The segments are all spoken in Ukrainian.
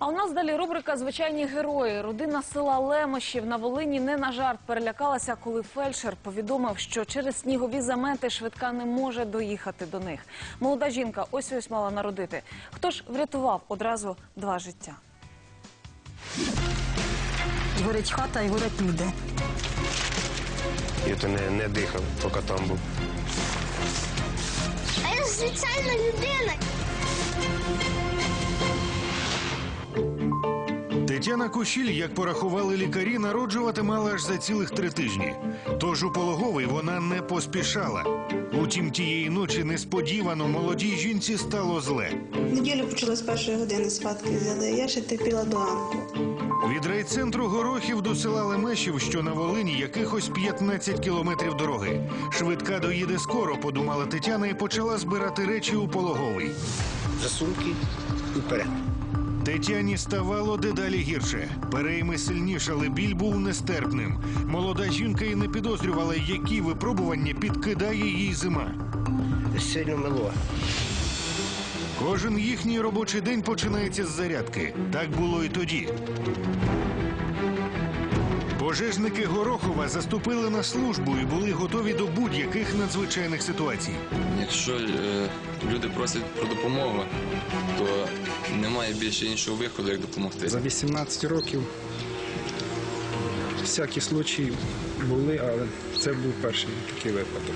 А у нас далі рубрика Звичайні герої. Родина села Лемощів на Волині не на жарт перелякалася, коли фельдшер повідомив, що через снігові замети швидка не може доїхати до них. Молода жінка ось ось мала народити. Хто ж врятував одразу два життя? Горить хата і горять люди. І то не, не дихав, поки там був. А я звичайна людина. Тетяна Кущіль, як порахували лікарі, народжувати мала аж за цілих три тижні. Тож у пологовий вона не поспішала. Утім, тієї ночі несподівано молодій жінці стало зле. Неділю почали з першої години спадки взяли. Я ще терпіла до ранку. Від райцентру Горохів до села Лемешів, що на Волині, якихось 15 кілометрів дороги. Швидка доїде скоро, подумала Тетяна і почала збирати речі у пологовий. За сумки і вперед. Тетяні ставало дедалі гірше. Перейми сильнішали, біль був нестерпним. Молода жінка і не підозрювала, які випробування підкидає їй зима. Сильно мило. Кожен їхній робочий день починається з зарядки. Так було і тоді. Пожежники Горохова заступили на службу і були готові до будь-яких надзвичайних ситуацій. Якщо е, люди просять про допомогу, то немає більше іншого виходу, як допомогти. За 18 років всякі случаї були, але це був перший такий випадок.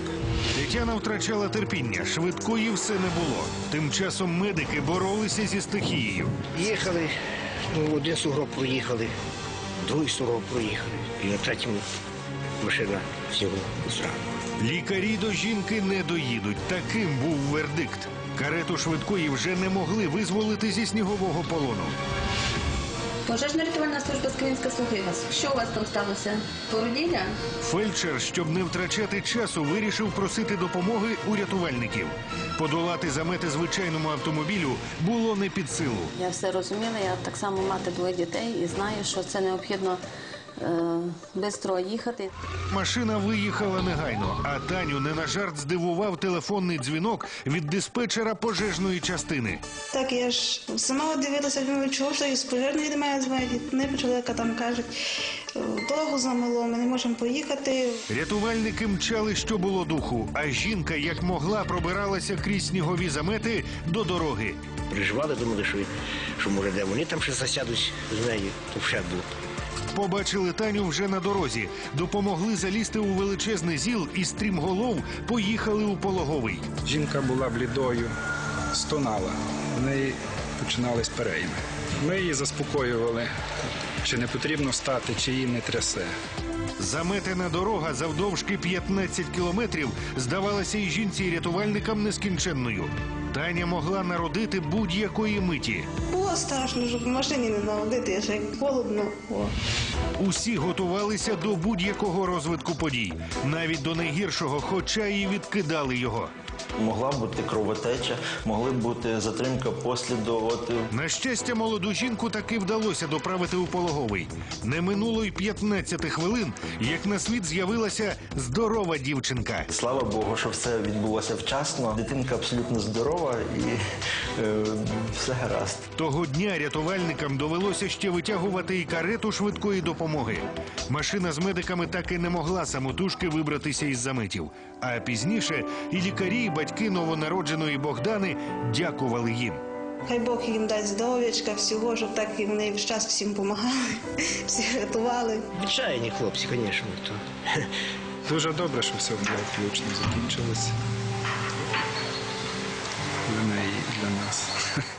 Тетяна втрачала терпіння, швидкої все не було. Тим часом медики боролися зі стихією. Їхали, ну, один сугроб проїхали, другий сугроб проїхали. І на третьому машина всього зранку. Лікарі до жінки не доїдуть. Таким був вердикт. Карету швидкої вже не могли визволити зі снігового полону. Пожежно-рятувальна служба слухає вас. Що у вас там сталося? Породілля? Фельдшер, щоб не втрачати часу, вирішив просити допомоги у рятувальників. Подолати замети звичайному автомобілю було не під силу. Я все розуміла. Я так само мати двоє дітей і знаю, що це необхідно швидко їхати. Машина виїхала негайно, а Таню не на жарт здивував телефонний дзвінок від диспетчера пожежної частини. Так я ж сама дивилася, думаю, чого ж із пожежної до мене дзвонять. Вони почали, яка там кажуть, дорогу замило, ми не можемо поїхати. Рятувальники мчали, що було духу, а жінка як могла пробиралася крізь снігові замети до дороги. Переживали, думали, що, що може, де вони там ще засядуть з нею, то вже було. Побачили Таню вже на дорозі, допомогли залізти у величезний зіл і стрімголов поїхали у пологовий. Жінка була блідою, стонала. В неї починались перейми. Ми її заспокоювали, чи не потрібно стати, чи її не трясе. Заметена дорога завдовжки 15 кілометрів здавалася і жінці і рятувальникам нескінченною. Таня могла народити будь-якої миті. Було страшно, щоб в машині не наводити, я ще як холодно. О. Усі готувалися до будь-якого розвитку подій, навіть до найгіршого, хоча і відкидали його. Могла бути кровотеча, могли бути затримка посліду. На щастя, молоду жінку таки вдалося доправити у пологовий. Не минуло й 15 хвилин, як на світ з'явилася здорова дівчинка. слава Богу, що все відбулося вчасно. Дитинка абсолютно здорова і е, все гаразд. Того дня рятувальникам довелося ще витягувати і карету швидкої допомоги. Машина з медиками так і не могла самотужки вибратися із заметів. А пізніше і лікарі, і батьки новонародженої Богдани дякували їм. Хай Бог їм дасть здоров'ячка, всього, щоб так і вони весь час всім допомагали, всі рятували. Звичайні хлопці, звісно. То. Дуже добре, що все благополучно закінчилося. Для неї і для нас.